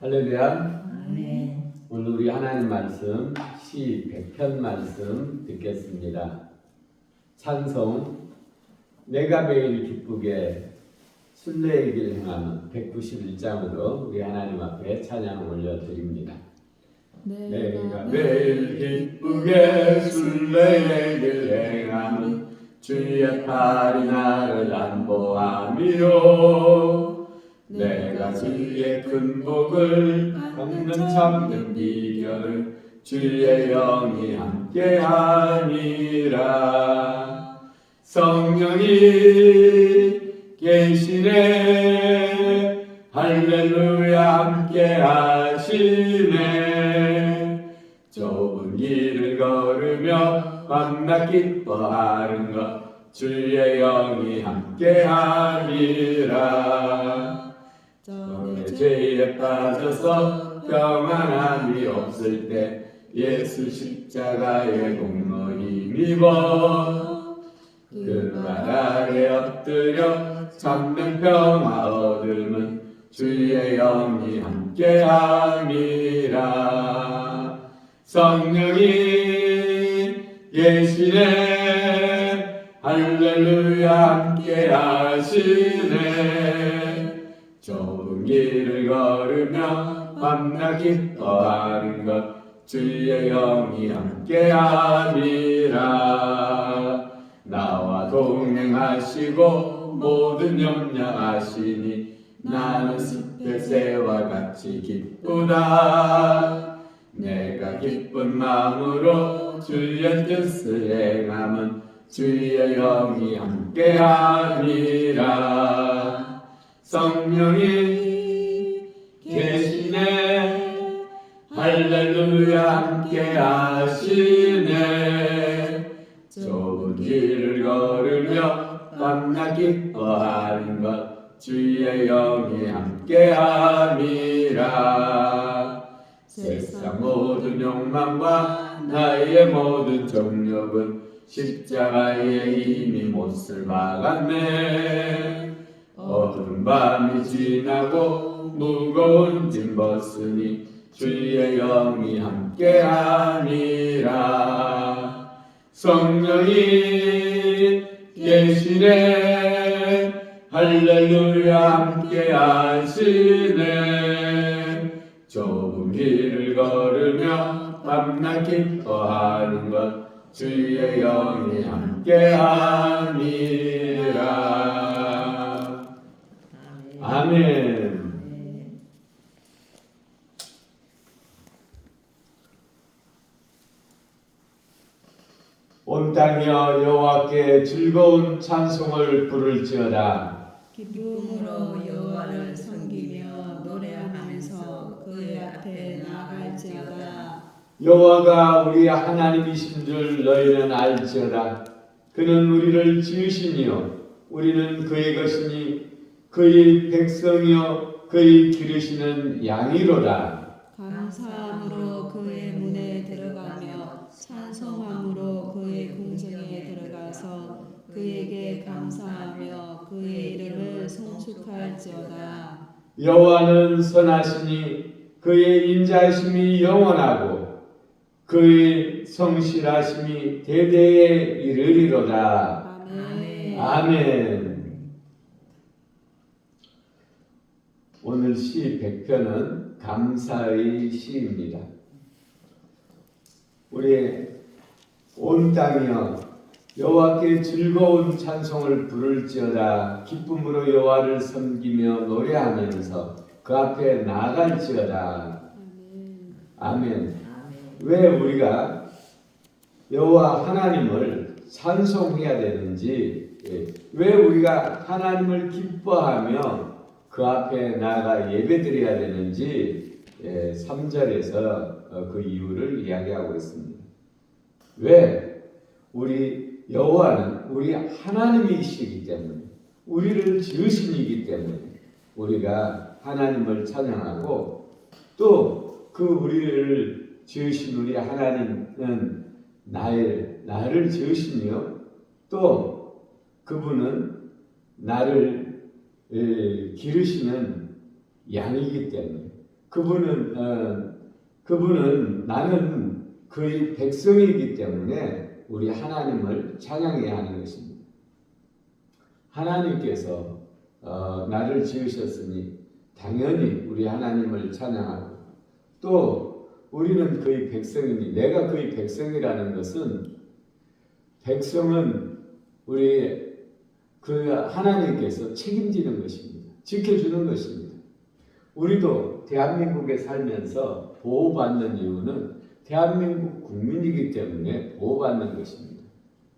할렐루야. 아멘. 오늘 우리 하나님 말씀 시 100편 말씀 듣겠습니다. 찬송 내가 매일 기쁘게 순례의 길 행하는 191장으로 우리 하나님 앞에 찬양 올려드립니다. 내가 매일 기쁘게 순례의 길 행하는 주의 팔이 나를 안보함이요 내가 주의 큰 복을 받는 참된 비결을 주의 영이 함께하니라. 성령이 계시네. 할렐루야 함께하시네. 좁은 길을 걸으며 만나 기뻐하는 것 주의 영이 함께하니라 너의 죄에 빠져서 평안함이 없을 때 예수 십자가의 공로 힘입어 그말 아래 엎드려 참된 평화 얻음은 주의 영이 함께함이라. 성령이 계시네. 할렐루야 함께하시네 길을 걸으며 만나 기뻐하는 것 주의 영이 함께하니라. 나와 동행하시고 모든 염려하시니 나는 습배새와 같이 기쁘다. 내가 기쁜 마음으로 주의 뜻을 행함은 주의 영이 함께하니라. 성령이 함께 하시네. 좁은 길을 걸으며 만나 기뻐하는 것 주의 영이 함께 함이라. 세상 모든 욕망과 나의 모든 정욕은 십자가에 이미 못을 박았네. 어두운 밤이 지나고 무거운 짐 벗으니 주의 영이 함께하니라. 성령이 계시네. 할렐루야 함께하시네. 좁은 길을 걸으며 만나 기뻐하는 것 주의 영이 함께하니라. 아멘 온 땅이여 여호와께 즐거운 찬송을 부를지어다 기쁨으로 여호와를 섬기며 노래하면서 그의 앞에 나갈지어다. 여호와가 우리 하나님이신 줄 너희는 알지어다. 그는 우리를 지으시니요 우리는 그의 것이니 그의 백성이요 그의 기르시는 양이로다. 감사함으로 그의 문에 들어가며 찬송함으로 그의 궁정에 들어가서 그에게 감사하며 그의 이름을 송축할지어다. 여호와는 선하시니 그의 인자심이 영원하고 그의 성실하심이 대대에 이르리로다. 아멘. 아멘. 오늘 시 100편은 감사의 시입니다. 우리 온 땅이여 여호와께 즐거운 찬송을 부를지어다 기쁨으로 여호와를 섬기며 노래하면서 그 앞에 나갈지어다. 아멘. 아멘. 왜 우리가 여호와 하나님을 찬송해야 되는지, 예, 왜 우리가 하나님을 기뻐하며 그 앞에 나가 예배드려야 되는지 예, 3절에서 어, 그 이유를 이야기하고 있습니다. 왜? 우리 여호와는 우리 하나님이시기 때문에 우리를 지으신 이기 때문에 우리가 하나님을 찬양하고 또 그 우리를 지으신 우리 하나님은 나를 나를 지으시며 또 그분은 나를 에, 기르시는 양이기 때문에 그분은 어, 그분은 나는 그의 백성이기 때문에 우리 하나님을 찬양해야 하는 것입니다. 하나님께서 어, 나를 지으셨으니 당연히 우리 하나님을 찬양하고 또 우리는 그의 백성이니 내가 그의 백성이라는 것은 백성은 우리 그 하나님께서 책임지는 것입니다. 지켜주는 것입니다. 우리도 대한민국에 살면서 보호받는 이유는 대한민국 국민이기 때문에 보호받는 것입니다.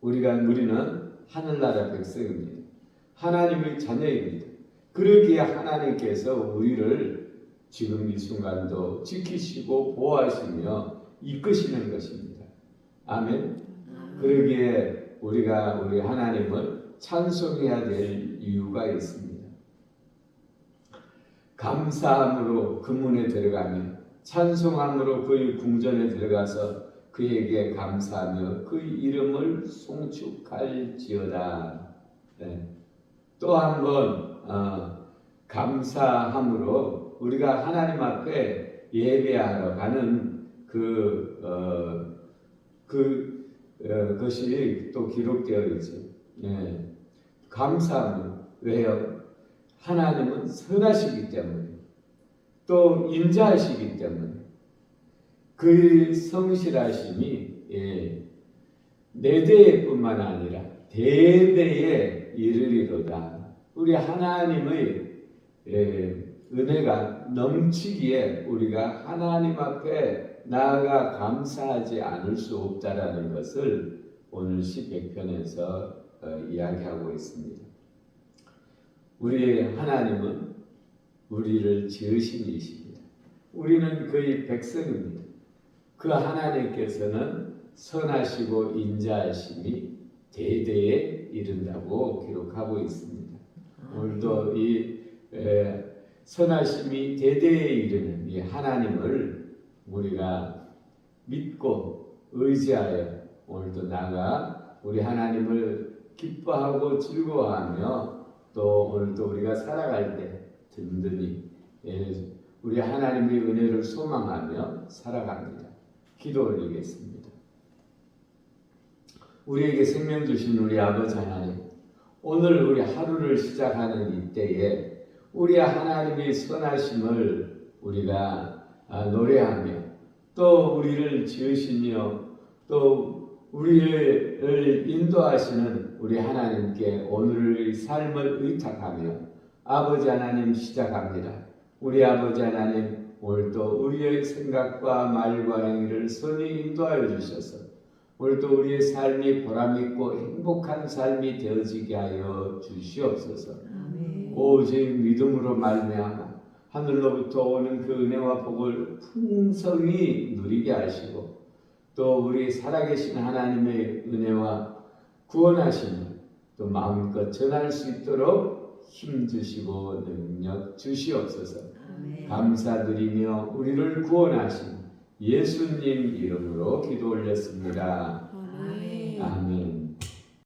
우리가 우리는 하늘나라 백성입니다. 하나님의 자녀입니다. 그러기에 하나님께서 우리를 지금 이 순간도 지키시고 보호하시며 이끄시는 것입니다. 아멘. 그러기에 우리가 우리 하나님을 찬송해야 될 이유가 있습니다. 감사함으로 그 문에 들어가며 찬송함으로 그의 궁전에 들어가서 그에게 감사하며 그의 이름을 송축할지어다. 네. 또 한 번 어, 감사함으로 우리가 하나님 앞에 예배하러 가는 그, 어, 그 어, 것이 또 기록되어 있죠. 네. 감사함은 왜요? 하나님은 선하시기 때문에 또 인자하시기 때문에 그 성실하심이 예, 내 대뿐만 아니라 대대에 이르리로다. 우리 하나님의 예, 은혜가 넘치기에 우리가 하나님 앞에 나아가 감사하지 않을 수 없다라는 것을 오늘 시백편에서 어, 이야기하고 있습니다. 우리 하나님은 우리를 지으신 이십니다. 우리는 그의 백성입니다. 그 하나님께서는 선하시고 인자하심이 대대에 이른다고 기록하고 있습니다. 오늘도 이 에, 선하심이 대대에 이르는 이 하나님을 우리가 믿고 의지하여 오늘도 나가 우리 하나님을 기뻐하고 즐거워하며 또 오늘도 우리가 살아갈 때 든든히 예, 우리 하나님의 은혜를 소망하며 살아갑니다. 기도 올리겠습니다. 우리에게 생명 주신 우리 아버지 하나님, 오늘 우리 하루를 시작하는 이때에 우리 하나님의 선하심을 우리가 아, 노래하며 또 우리를 지으시며 또 우리를 인도하시는 우리 하나님께 오늘의 삶을 의탁하며 아버지 하나님 시작합니다. 우리 아버지 하나님 오늘도 우리의 생각과 말과 행위를 선히 인도하여 주셔서 오늘도 우리의 삶이 보람있고 행복한 삶이 되어지게 하여 주시옵소서. 아멘. 오직 믿음으로 말미암아 하늘로부터 오는 그 은혜와 복을 풍성히 누리게 하시고 또 우리 살아계신 하나님의 은혜와 구원하심을 또 마음껏 전할 수 있도록 힘 주시고 능력 주시옵소서. 아멘. 감사드리며 우리를 구원하신 예수님 이름으로 기도 올렸습니다. 아멘. 아멘.